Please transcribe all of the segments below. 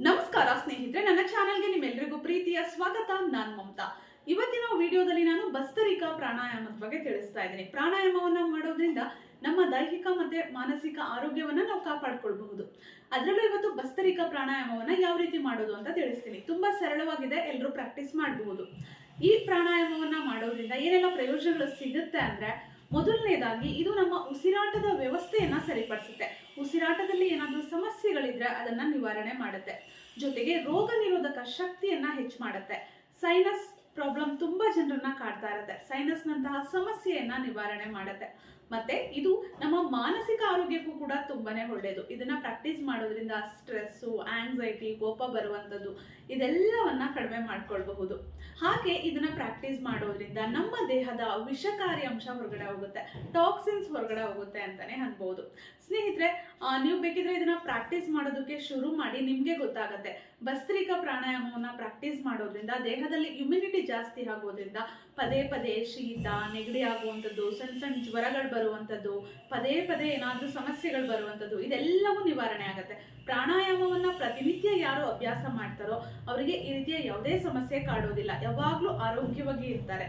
ನಮಸ್ಕಾರ, ಸ್ನೇಹಿತರೆ. ನನ್ನ ಚಾನೆಲ್ಗೆ ನಿಮ್ಮೆಲ್ಲರಿಗೂ ಪ್ರೀತಿಯ ಸ್ವಾಗತ. ನಾನ್ ಮಮತಾ. ಇವತ್ತಿನ ವಿಡಿಯೋದಲ್ಲಿ ನಾನು ಭಸ್ತರಿಕ ಪ್ರಾಣಾಯಾಮದ ಬಗ್ಗೆ ತಿಳಿಸ್ತಾ ಇದ್ದೀನಿ. ಪ್ರಾಣಾಯಾಮವನ್ನ ಮಾಡೋದ್ರಿಂದ ನಮ್ಮ ದೈಹಿಕ ಮತ್ತೆ ಮಾನಸಿಕ ಆರೋಗ್ಯವನ್ನ ನಾವು ಕಾಪಾಡ್ಕೊಳ್ಬಹುದು. ಅದರಲ್ಲೂ ಇವತ್ತು ಭಸ್ತರಿಕ ಪ್ರಾಣಾಯಾಮವನ್ನ ಯಾವ ರೀತಿ ಮಾಡೋದು ಅಂತ ತಿಳಿಸ್ತೀನಿ. ತುಂಬಾ ಸರಳವಾಗಿದೆ. ಎಲ್ಲರೂ ಪ್ರಾಕ್ಟೀಸ್ ಮಾಡಬಹುದು. ಈ ಪ್ರಾಣಾಯಾಮವನ್ನ ಮಾಡೋದ್ರಿಂದ ಏನೆಲ್ಲ ಪ್ರಯೋಜನಗಳು ಸಿಗುತ್ತೆ ಅಂದ್ರೆ, ಮೊದಲನೇದಾಗಿ ಇದು ನಮ್ಮ ಉಸಿರಾಟದ ವ್ಯವಸ್ಥೆಯನ್ನ ಸರಿಪಡಿಸುತ್ತೆ. ಉಸಿರಾಟದಲ್ಲಿ ಏನಾದರೂ ಸಮಸ್ಯೆಗಳಿದ್ರೆ ಅದನ್ನ ನಿವಾರಣೆ ಮಾಡುತ್ತೆ. ಜೊತೆಗೆ ರೋಗ ನಿರೋಧಕ ಶಕ್ತಿಯನ್ನ ಹೆಚ್ಚು ಮಾಡುತ್ತೆ. ಸೈನಸ್ ಪ್ರಾಬ್ಲಮ್ ತುಂಬಾ ಜನರನ್ನ ಕಾಡ್ತಾ ಇರುತ್ತೆ. ಸೈನಸ್ ನಂತಹ ಸಮಸ್ಯೆಯನ್ನ ನಿವಾರಣೆ ಮಾಡುತ್ತೆ. ಮತ್ತೆ ಇದು ನಮ್ಮ ಮಾನಸಿಕ ಆರೋಗ್ಯಕ್ಕೂ ಕೂಡ ತುಂಬಾನೇ ಒಳ್ಳೆಯದು ಇದನ್ನ ಪ್ರಾಕ್ಟೀಸ್ ಮಾಡೋದ್ರಿಂದ ಸ್ಟ್ರೆಸ್ಸು ಆಂಗ್ಸೈಟಿ ಕೋಪ ಬರುವಂಥದ್ದು ಇದೆಲ್ಲವನ್ನ ಕಡಿಮೆ ಮಾಡ್ಕೊಳ್ಬಹುದು. ಹಾಗೆ ಇದನ್ನ ಪ್ರಾಕ್ಟೀಸ್ ಮಾಡೋದ್ರಿಂದ ನಮ್ಮ ದೇಹದ ವಿಷಕಾರಿ ಅಂಶ ಹೊರಗಡೆ ಹೋಗುತ್ತೆ ಟಾಕ್ಸಿನ್ಸ್ ಹೊರಗಡೆ ಹೋಗುತ್ತೆ ಅಂತಾನೆ ಅನ್ಬಹುದು ಸ್ನೇಹಿತರೆ ನೀವು ಬೇಕಿದ್ರೆ ಇದನ್ನ ಪ್ರಾಕ್ಟೀಸ್ ಮಾಡೋದಕ್ಕೆ ಶುರು ಮಾಡಿ, ನಿಮ್ಗೆ ಗೊತ್ತಾಗತ್ತೆ. ಭಸ್ತ್ರಿಕ ಪ್ರಾಣಾಯಾಮವನ್ನ ಪ್ರಾಕ್ಟೀಸ್ ಮಾಡೋದ್ರಿಂದ, ದೇಹದಲ್ಲಿ ಇಮ್ಯುನಿಟಿ ಜಾಸ್ತಿ ಆಗೋದ್ರಿಂದ ಪದೇ ಪದೇ ಶೀತ, ನೆಗಡಿ ಆಗುವಂಥದ್ದು ಸಣ್ಣ ಸಣ್ಣ ಜ್ವರಗಳು ಬರುವಂಥದ್ದು ಪದೇ ಪದೇ ಏನಾದರೂ ಸಮಸ್ಯೆಗಳು ಬರುವಂಥದ್ದು ಇದೆಲ್ಲವೂ ನಿವಾರಣೆ ಆಗುತ್ತೆ. ಪ್ರಾಣಾಯಾಮವನ್ನು ಪ್ರತಿನಿತ್ಯ ಯಾರು ಅಭ್ಯಾಸ ಮಾಡ್ತಾರೋ, ಅವರಿಗೆ ಈ ರೀತಿಯ ಯಾವುದೇ ಸಮಸ್ಯೆ ಕಾಡೋದಿಲ್ಲ. ಯಾವಾಗಲೂ ಆರೋಗ್ಯವಾಗಿ ಇರ್ತಾರೆ.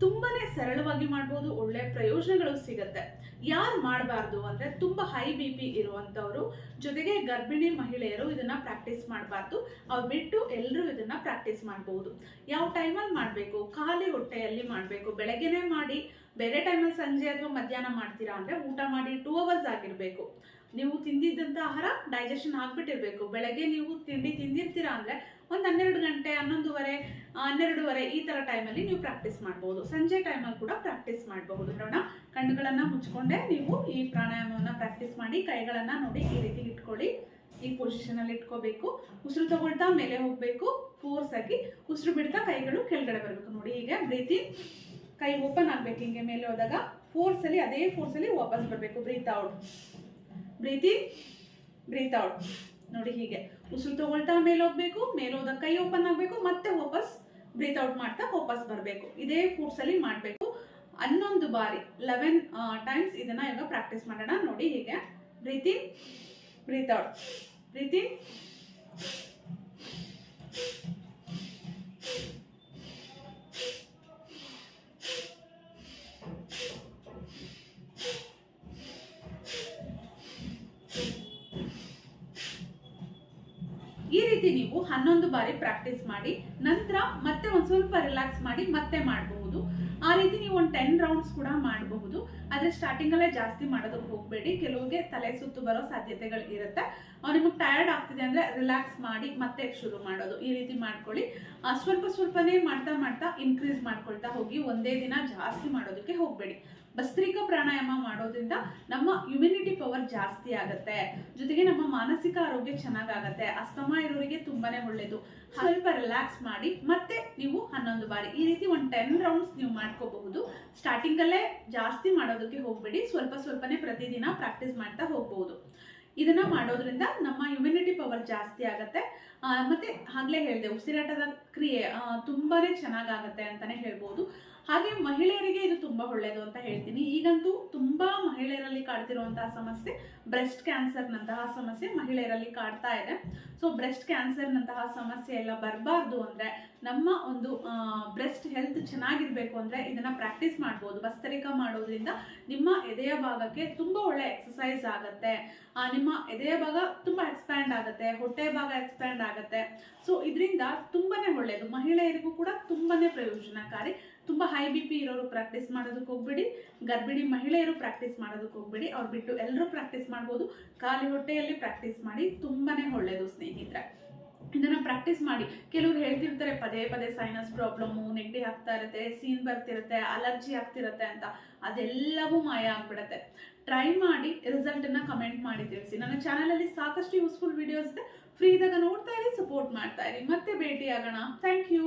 ತುಂಬಾನೇ ಸರಳವಾಗಿ ಮಾಡ್ಬೋದು, ಒಳ್ಳೆ ಪ್ರಯೋಜನಗಳು ಸಿಗತ್ತೆ. ಯಾರು ಮಾಡಬಾರ್ದು ಅಂದ್ರೆ ತುಂಬಾ ಹೈ ಬಿ ಪಿ ಇರುವಂತವ್ರು, ಜೊತೆಗೆ ಗರ್ಭಿಣಿ ಮಹಿಳೆಯರು ಇದನ್ನ ಪ್ರಾಕ್ಟೀಸ್ ಮಾಡಬಾರ್ದು. ಅವ್ರು ಬಿಟ್ಟು ಎಲ್ಲರೂ ಇದನ್ನ ಪ್ರಾಕ್ಟೀಸ್ ಮಾಡಬಹುದು ಯಾವ ಟೈಮಲ್ಲಿ ಮಾಡಬೇಕು? ಖಾಲಿ ಹೊಟ್ಟೆಯಲ್ಲಿ ಮಾಡಬೇಕು. ಬೆಳಗ್ಗೆನೆ ಮಾಡಿ, ಬೇರೆ ಟೈಮಲ್ಲಿ ಸಂಜೆ ಅಥವಾ ಮಧ್ಯಾಹ್ನ ಮಾಡ್ತೀರಾ ಅಂದ್ರೆ ಊಟ ಮಾಡಿ ಟೂ ಅವರ್ಸ್ ಆಗಿರ್ಬೇಕು. ನೀವು ತಿಂದಿದ್ದಂಥ ಆಹಾರ ಡೈಜೆಷನ್ ಆಗ್ಬಿಟ್ಟಿರ್ಬೇಕು. ಬೆಳಗ್ಗೆ ನೀವು ತಿಂಡಿ ತಿಂದಿರ್ತೀರಾ ಅಂದ್ರೆ ಒಂದು ಹನ್ನೆರಡು ಗಂಟೆ, ಹನ್ನೊಂದುವರೆ ಹನ್ನೆರಡುವರೆ ಈ ತರ ಟೈಮಲ್ಲಿ ನೀವು ಪ್ರಾಕ್ಟೀಸ್ ಮಾಡಬಹುದು ಸಂಜೆ ಟೈಮಲ್ಲಿ ಕೂಡ ಪ್ರಾಕ್ಟೀಸ್ ಮಾಡಬಹುದು. ನೋಡೋಣ. ಕಣ್ಣುಗಳನ್ನು ಮುಚ್ಕೊಂಡೆ ನೀವು ಈ ಪ್ರಾಣಾಯಾಮವನ್ನು ಪ್ರಾಕ್ಟೀಸ್ ಮಾಡಿ, ಕೈಗಳನ್ನು ನೋಡಿ ಈ ರೀತಿ ಇಟ್ಕೊಳ್ಳಿ. ಈ ಪೊಸಿಷನ್ ಅಲ್ಲಿ ಇಟ್ಕೋಬೇಕು. ಉಸಿರು ತಗೊಳ್ತಾ ಮೇಲೆ ಹೋಗಬೇಕು. ಫೋರ್ಸ್ ಆಗಿ ಉಸಿರು ಬಿಡ್ತಾ ಕೈಗಳು ಕೆಳಗಡೆ ಬರಬೇಕು. ನೋಡಿ ಹೀಗೆ ಬ್ರೀತಿಂಗ್ ಕೈ ಓಪನ್ ಆಗಬೇಕು. ಹಿಂಗೆ ಮೇಲೆ ಹೋದಾಗ ಫೋರ್ಸ್ ಅಲ್ಲಿ, ಅದೇ ಫೋರ್ಸ್ ಅಲ್ಲಿ ವಾಪಸ್ ಬರಬೇಕು. Breathe out breathing breathe out ನೋಡಿ ಹೀಗೆ. ಉಸಿರು ತಗೊಳ್ತಾ ಮೇಲೆ ಹೋಗ್ಬೇಕು, ಮೇಲೆ ಕೈ ಓಪನ್ ಆಗಬೇಕು, ಮತ್ತೆ ವಾಪಸ್ ಬ್ರೀತ್ ಔಟ್ ಮಾಡ್ತಾ ವಾಪಸ್ ಬರಬೇಕು. ಇದೇ ಅಲ್ಲಿ ಮಾಡಬೇಕು. ಹನ್ನೊಂದು ಬಾರಿ ಲೆವೆನ್ ಟೈಮ್ಸ್ ಇದನ್ನ ಇವಾಗ ಪ್ರಾಕ್ಟೀಸ್ ಮಾಡೋಣ. ನೋಡಿ ಹೀಗೆ. ಬ್ರೀತಿ ಬ್ರೀತ್ ಔಟ್ ಬ್ರೀತಿಂಗ್ ಈ ರೀತಿ ನೀವು? ಹನ್ನೊಂದು ಬಾರಿ ಪ್ರಾಕ್ಟೀಸ್ ಮಾಡಿ, ನಂತರ ಮತ್ತೆ ಒಂದ್ ಸ್ವಲ್ಪ ರಿಲ್ಯಾಕ್ಸ್ ಮಾಡಿ ಮತ್ತೆ ಮಾಡಬಹುದು. ಆ ರೀತಿ ನೀವು ಒಂದು ಟೆನ್ ರೌಂಡ್ಸ್ ಕೂಡ ಮಾಡಬಹುದು. ಆದ್ರೆ ಸ್ಟಾರ್ಟಿಂಗ್ ಅಲ್ಲೇ ಜಾಸ್ತಿ ಮಾಡೋದಕ್ಕೆ ಹೋಗಬೇಡಿ. ಕೆಲವ್ರಿಗೆ ತಲೆ ಸುತ್ತು ಬರೋ ಸಾಧ್ಯತೆಗಳು ಇರುತ್ತೆ. ನಿಮಗೆ ಟಯರ್ಡ್ ಆಗ್ತಿದೆ ಅಂದ್ರೆ ರಿಲ್ಯಾಕ್ಸ್ ಮಾಡಿ ಮತ್ತೆ ಶುರು ಮಾಡೋದು. ಈ ರೀತಿ ಮಾಡ್ಕೊಳ್ಳಿ. ಸ್ವಲ್ಪ ಸ್ವಲ್ಪನೇ ಮಾಡ್ತಾ ಮಾಡ್ತಾ ಇನ್ಕ್ರೀಸ್ ಮಾಡ್ಕೊಳ್ತಾ ಹೋಗಿ ಒಂದೇ ದಿನ ಜಾಸ್ತಿ ಮಾಡೋದಕ್ಕೆ ಹೋಗಬೇಡಿ. ಭಸ್ತ್ರಿಕಾ ಪ್ರಾಣಾಯಾಮ ಮಾಡೋದ್ರಿಂದ ನಮ್ಮ ಇಮ್ಯುನಿಟಿ ಪವರ್ ಜಾಸ್ತಿ ಆಗುತ್ತೆ. ಜೊತೆಗೆ ನಮ್ಮ ಮಾನಸಿಕ ಆರೋಗ್ಯ ಚೆನ್ನಾಗಾಗತ್ತೆ. ಅಸ್ತಮ ಇರೋರಿಗೆ ತುಂಬಾನೇ ಒಳ್ಳೇದು. ಸ್ವಲ್ಪ ರಿಲ್ಯಾಕ್ಸ್ ಮಾಡಿ, ಮತ್ತೆ ನೀವು ಹನ್ನೊಂದು ಬಾರಿ. ಈ ರೀತಿ ಒಂದು ಟೆನ್ ರೌಂಡ್ಸ್ ನೀವು ಮಾಡ್ಕೋಬಹುದು. ಸ್ಟಾರ್ಟಿಂಗ್ ಅಲ್ಲೇ ಜಾಸ್ತಿ ಮಾಡೋದಕ್ಕೆ ಹೋಗ್ಬೇಡಿ. ಸ್ವಲ್ಪ ಸ್ವಲ್ಪನೇ ಪ್ರತಿದಿನ ಪ್ರಾಕ್ಟೀಸ್ ಮಾಡ್ತಾ ಹೋಗ್ಬಹುದು. ಇದನ್ನ ಮಾಡೋದ್ರಿಂದ ನಮ್ಮ ಇಮ್ಯುನಿಟಿ ಪವರ್ ಜಾಸ್ತಿ ಆಗತ್ತೆ. ಮತ್ತೆ ಆಗ್ಲೇ ಹೇಳಿದೆ, ಉಸಿರಾಟದ ಕ್ರಿಯೆ ತುಂಬಾನೇ ಚೆನ್ನಾಗಾಗತ್ತೆ ಅಂತಾನೆ ಹೇಳ್ಬೋದು. ಹಾಗೆ ಮಹಿಳೆಯರಿಗೆ ಇದು ತುಂಬಾ ಒಳ್ಳೆಯದು ಅಂತ ಹೇಳ್ತೀನಿ. ಈಗಂತೂ ತುಂಬಾ ಮಹಿಳೆಯರಲ್ಲಿ ಕಾಡ್ತಿರುವಂತಹ ಸಮಸ್ಯೆ ಬ್ರೆಸ್ಟ್ ಕ್ಯಾನ್ಸರ್ ನಂತಹ ಸಮಸ್ಯೆ ಮಹಿಳೆಯರಲ್ಲಿ ಕಾಡ್ತಾ ಇದೆ. ಸೊ ಬ್ರೆಸ್ಟ್ ಕ್ಯಾನ್ಸರ್ ನಂತಹ ಸಮಸ್ಯೆ ಎಲ್ಲ ಬರಬಾರ್ದು ಅಂದ್ರೆ ನಮ್ಮ ಒಂದು ಬ್ರೆಸ್ಟ್ ಹೆಲ್ತ್ ಚೆನ್ನಾಗಿರ್ಬೇಕು ಅಂದ್ರೆ ಇದನ್ನ ಪ್ರಾಕ್ಟೀಸ್ ಮಾಡ್ಬೋದು. ಭಸ್ತರಿಕಾ ಮಾಡೋದ್ರಿಂದ ನಿಮ್ಮ ಎದೆಯ ಭಾಗಕ್ಕೆ ತುಂಬಾ ಒಳ್ಳೆ ಎಕ್ಸಸೈಸ್ ಆಗುತ್ತೆ. ನಿಮ್ಮ ಎದೆಯ ಭಾಗ ತುಂಬಾ ಎಕ್ಸ್ಪ್ಯಾಂಡ್ ಆಗುತ್ತೆ. ಹೊಟ್ಟೆ ಭಾಗ ಎಕ್ಸ್ಪ್ಯಾಂಡ್ ಆಗುತ್ತೆ. ಸೊ ಇದರಿಂದ ತುಂಬಾನೇ ಒಳ್ಳೆಯದು ಮಹಿಳೆಯರಿಗೂ ಕೂಡ ತುಂಬಾನೇ ಪ್ರಯೋಜನಕಾರಿ. ತುಂಬಾ ಹೈ ಬಿ ಪಿ ಇರೋರು ಪ್ರಾಕ್ಟೀಸ್ ಮಾಡೋದಕ್ಕೆ ಹೋಗ್ಬೇಡಿ. ಗರ್ಭಿಣಿ ಮಹಿಳೆಯರು ಪ್ರಾಕ್ಟೀಸ್ ಮಾಡೋದಕ್ಕೆ ಹೋಗ್ಬೇಡಿ. ಅವ್ರು ಬಿಟ್ಟು ಎಲ್ಲರೂ ಪ್ರಾಕ್ಟೀಸ್ ಮಾಡ್ಬೋದು. ಖಾಲಿ ಹೊಟ್ಟೆಯಲ್ಲಿ ಪ್ರಾಕ್ಟೀಸ್ ಮಾಡಿ ತುಂಬಾನೇ ಒಳ್ಳೆಯದು ಸ್ನೇಹಿತರೆ. ಇದನ್ನ ಪ್ರಾಕ್ಟೀಸ್ ಮಾಡಿ. ಕೆಲವ್ರು ಹೇಳ್ತಿರ್ತಾರೆ, ಪದೇ ಪದೇ ಸೈನಸ್ ಪ್ರಾಬ್ಲಮ್ಮು ನೆಗಡಿ ಆಗ್ತಾ ಇರುತ್ತೆ, ಸೀನ್ ಬರ್ತಿರುತ್ತೆ ಅಲರ್ಜಿ ಆಗ್ತಿರುತ್ತೆ ಅಂತ. ಅದೆಲ್ಲವೂ ಮಾಯ ಆಗ್ಬಿಡತ್ತೆ. ಟ್ರೈ ಮಾಡಿ ರಿಸಲ್ಟನ್ನು ಕಮೆಂಟ್ ಮಾಡಿ ತಿಳಿಸಿ. ನನ್ನ ಚಾನಲಲ್ಲಿ ಸಾಕಷ್ಟು ಯೂಸ್ಫುಲ್ ವಿಡಿಯೋಸ್ ಇದೆ. ಫ್ರೀ ಇದ್ದಾಗ ನೋಡ್ತಾ ಇರಿ ಸಪೋರ್ಟ್ ಮಾಡ್ತಾ ಇರಿ. ಮತ್ತೆ ಭೇಟಿ ಆಗೋಣ ಥ್ಯಾಂಕ್ ಯು